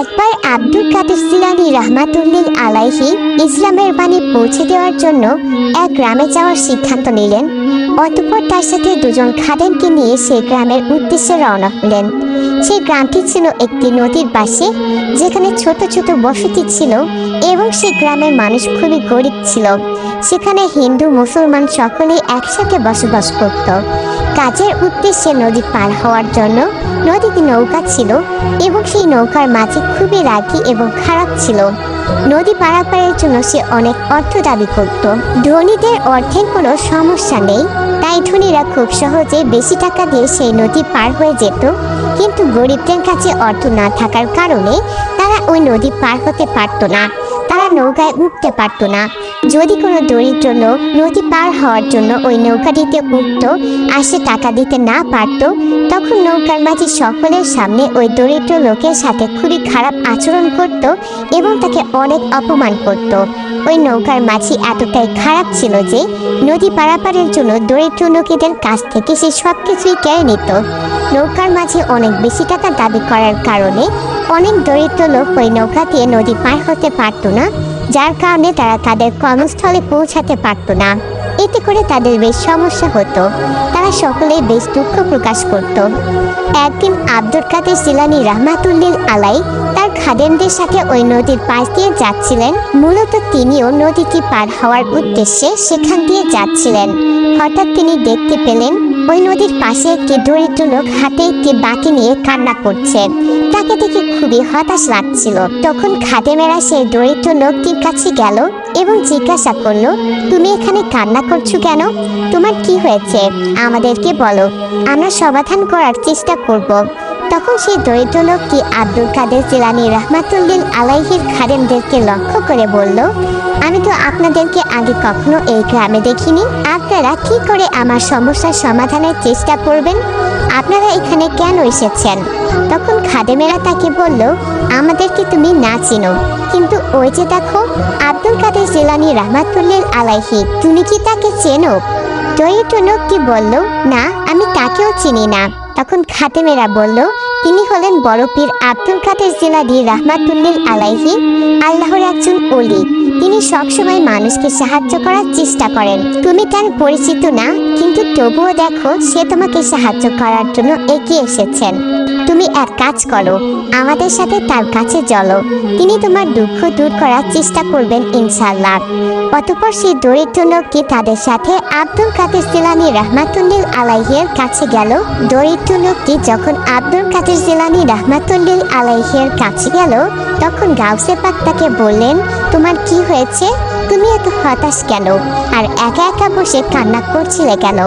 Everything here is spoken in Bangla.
একবার আব্দুল কাদের সিলানি রহমাতুল্লিল আলাইহি ইসলামের বাণী পৌঁছে দেওয়ার জন্য এক গ্রামে যাওয়ার সিদ্ধান্ত নিলেন। অতঃপর তার সাথে দুজন খাদেমকে নিয়ে সেই গ্রামের উদ্দেশ্যে রওনা হলেন। সেই গ্রামটি ছিল একটি নদীর পাশে, যেখানে ছোট ছোট বসতি ছিল এবং সেই গ্রামের মানুষ খুবই গরিব ছিল। সেখানে হিন্দু, মুসলমান সকলেই একসাথে বসবাস করত। কাজের উদ্দেশ্যে নদী পার হওয়ার জন্য নদীতে নৌকা ছিল এবং সেই নৌকার মাঝে খুবই রাগী এবং খারাপ ছিল। নদী পারাপারের জন্য সে অনেক অর্থ দাবি করত। ধনীদের অর্থের কোনো সমস্যা নেই, তাই ধনীরা খুব সহজে বেশি টাকা দিয়ে সেই নদী পার হয়ে যেত। কিন্তু গরিবদের কাছে অর্থ না থাকার কারণে তারা ওই নদী পার হতে পারতো না। তারা নৌকায় উঠতে পারতো না। যদি কোনো দরিদ্র লোক নদী পার হওয়ার জন্য ওই নৌকাটিতে উঠত আর সে টাকা দিতে না পারতো, তখন নৌকার মাঝি সকলের সামনে ওই দরিদ্র লোকের সাথে খুবই খারাপ আচরণ করত এবং তাকে অনেক অপমান করত। ওই নৌকার মাঝি এতটাই খারাপ ছিল যে নদী পারাপারের জন্য দরিদ্র লোকেদের কাছ থেকে সে সব কিছুই কেড়ে নিত। নৌকার মাঝে অনেক বেশি টাকা দাবি করার কারণে অনেক দরিদ্র লোক ওই নৌকা দিয়ে নদী পার হতে পারতো না। যার কারণে তারা তাদের কর্মস্থলে পৌঁছাতে পারতো না। এতে করে তাদের বেশ সমস্যা হতো। তারা সকলেই বেশ দুঃখ প্রকাশ করত। একদিন আব্দুল কাদের জিলানি রহমাতুল্লিল আলাই তার খাদেমদের সাথে ওই নদীর পাশ দিয়ে যাচ্ছিলেন। মূলত তিনিও নদীটি পার হওয়ার উদ্দেশ্যে সেখান দিয়ে যাচ্ছিলেন। হঠাৎ তিনি দেখতে পেলেন ওই নদীর পাশে একটি দরিদ্র লোক হাতে একটি বাটি নিয়ে কান্না করছে। তাকে দেখে খুবই হতাশ লাগছিল। তখন খাদেমেরা সেই দরিদ্র লোকটির কাছে গেল এবং জিজ্ঞাসা করল, তুমি এখানে কান্না করছ কেন? তোমার কি হয়েছে? আমাদেরকে বলো। আমরা সমাধান করার চেষ্টা করব। তখন সেই দরিদ্র লোকটি আব্দুল কাদের জিলানি রহমাতুল্লিল আলাইহির খাদেমদেরকে লক্ষ্য করে বলল, আমি তো আপনাদেরকে আগে কখনো এই গ্রামে দেখিনি। আপনারা কি করে আমার সমস্যার সমাধানের চেষ্টা করবেন? আপনারা এখানে কেন এসেছেন? তখন খাদেমেরা তাকে বলল, আমাদেরকে তুমি না চিনো। কিন্তু ওই যে দেখো, আব্দুল কাদের জিলানি রহমাতুল্লিল আলাইহি, তুমি কি তাকে চেনো? দরিদ্র লোকটি বলল, না, আমি তাকেও চিনি না। তখন খাতেমেরা বলল, তিনি হলেন বড় আব্দুল কাদের জিলানি রাহমাতুল্লিল আলাইহি, আল্লাহর একজন অলি তিনি সবসময় মানুষকে সাহায্য করার চেষ্টা করেন। তুমি তার পরিচিত না, কিন্তু তবুও দেখো সে তোমাকে সাহায্য করার জন্য এগিয়ে এসেছেন। তুমি এক কাজ করো, আমাদের সাথে তার কাছে চলো। তিনি তোমার দুঃখ দূর করার চেষ্টা করবেন ইনশাল্লাহ অতপর সেই দরিদ্র লোকটি তাদের সাথে আব্দুল কাদের জিলানি রহমাতুল্লিল আলাইহের কাছে গেল। দরিদ্র লোকটি যখন আব্দুল কাদের জিলানি রহমাতুল্লিল আলাইহের কাছে গেল, তখন গাউসে পাক তাকে বললেন, তোমার কি হয়েছে? তুমি এত হতাশ কেন? আর একা একা বসে কান্না করছিলে কেন?